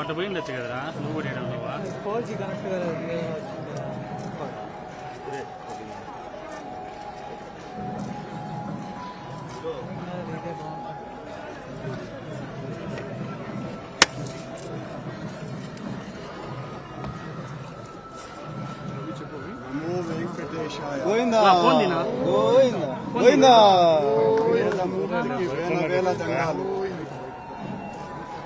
అట్ట పోయిండొచ్చు కదరా నువ్వు కూడా ఏడా ఉన్నావా four G connect Govinda? Govinda Govinda వేల వేల దండాలు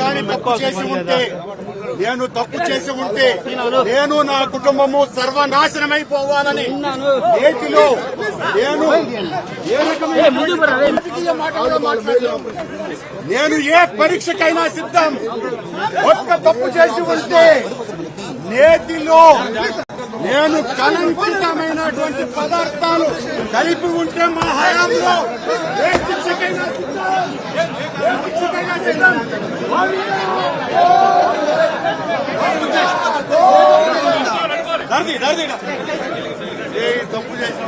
నేను తప్పు చేసి ఉంటే? నేను తప్పు చేసి ఉంటే నేను నా కుటుంబము సర్వనాశనమైపోవాలని నేటిలో నేను. నేను ఏ పరీక్షకైనా సిద్ధం. ఒక్క తప్పు చేసి ఉంటే నేతిలో నేను కలంకితమైనటువంటి పదార్థాలు కలిపి ఉంటే మా హయాంలో తప్పు చేసిన